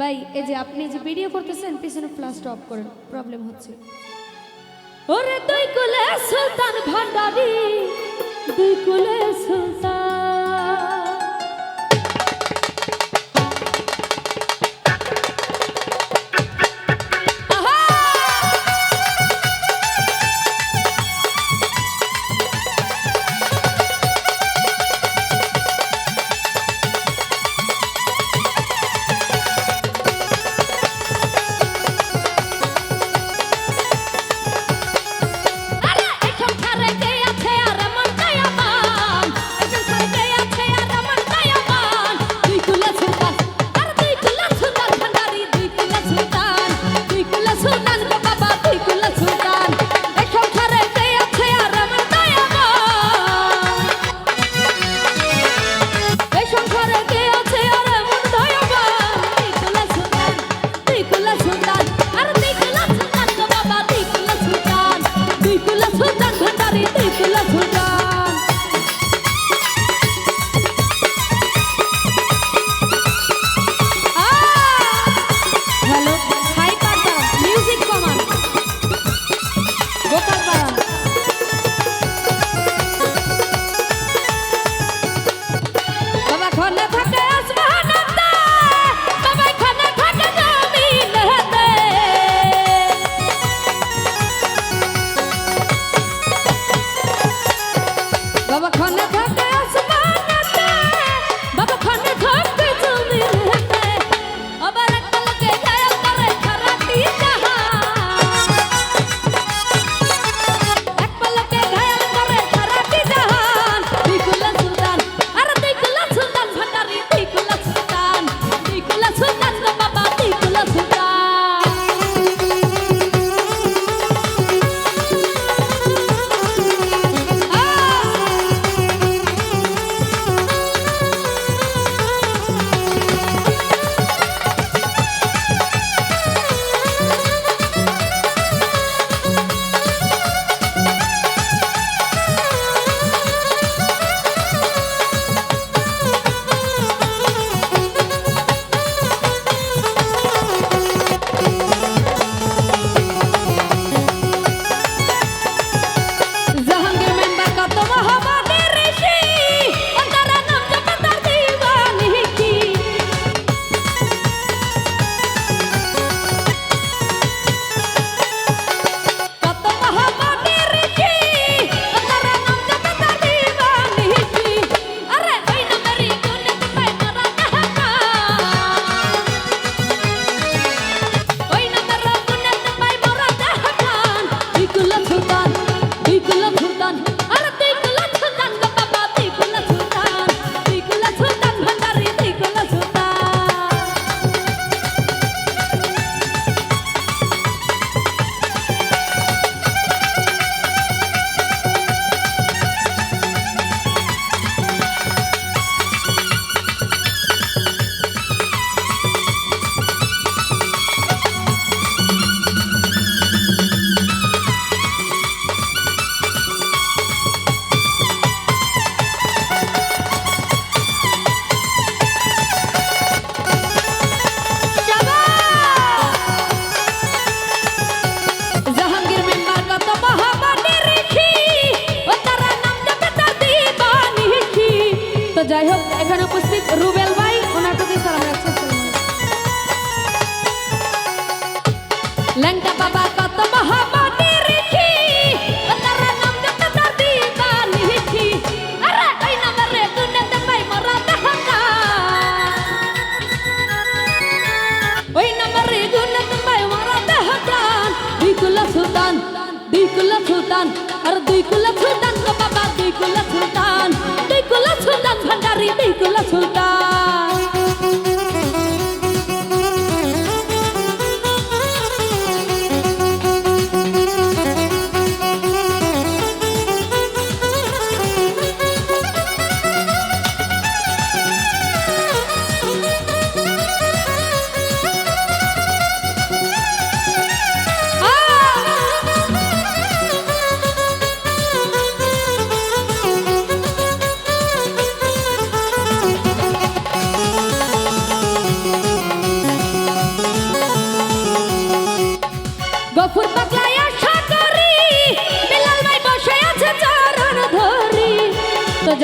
ভাই, এই যে আপনি যে ভিডিও করতেছেন, পিছনে ফ্লাস স্টপ করেন প্রবলেম হচ্ছে। ওরে দুই কুলে সুলতান ভান্ডারি, দুই কুলে সুলতান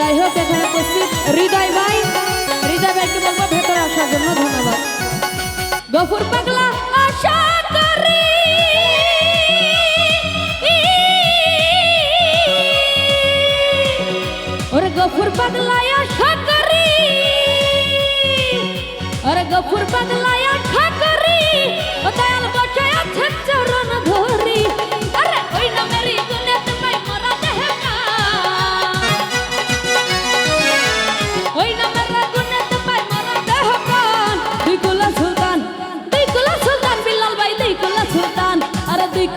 যাই হোক, এখানে উপস্থিত হৃদয় ভাই। হৃদয় ভাইকে বলব, ভেতরে আসার জন্য ধন্যবাদ। গফুর পাগলা, আশা করি ওরে গফুর পাগলা আশা করি, ওরে গফুর পাগলা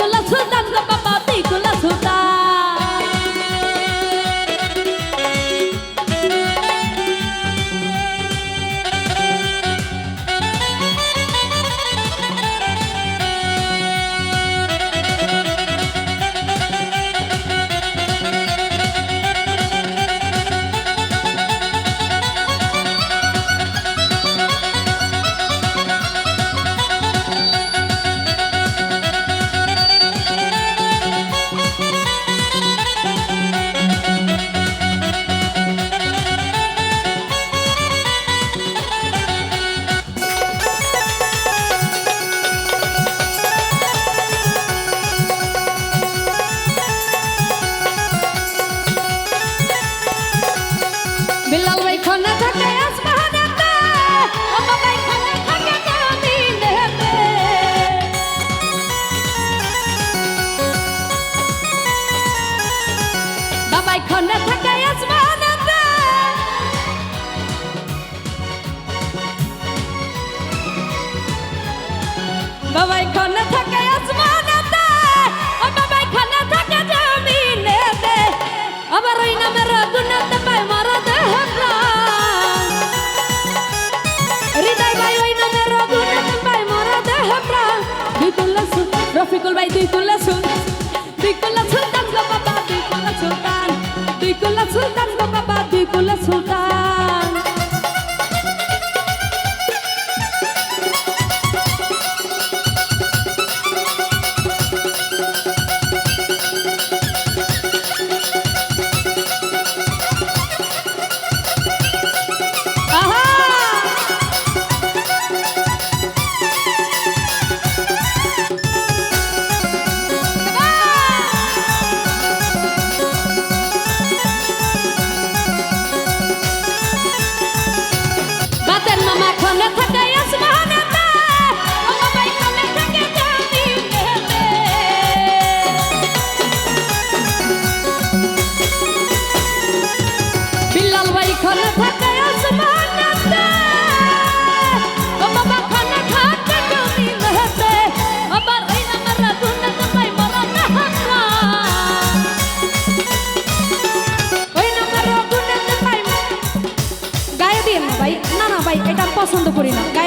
আল্লাহ বিকুল ভাই, তুই কুল্লা সুন তুই কুল্লা সুলতান গো বাবা তুই কুল্লা সুলতান তুই কুল্লা সুলতান গো বাবা Mà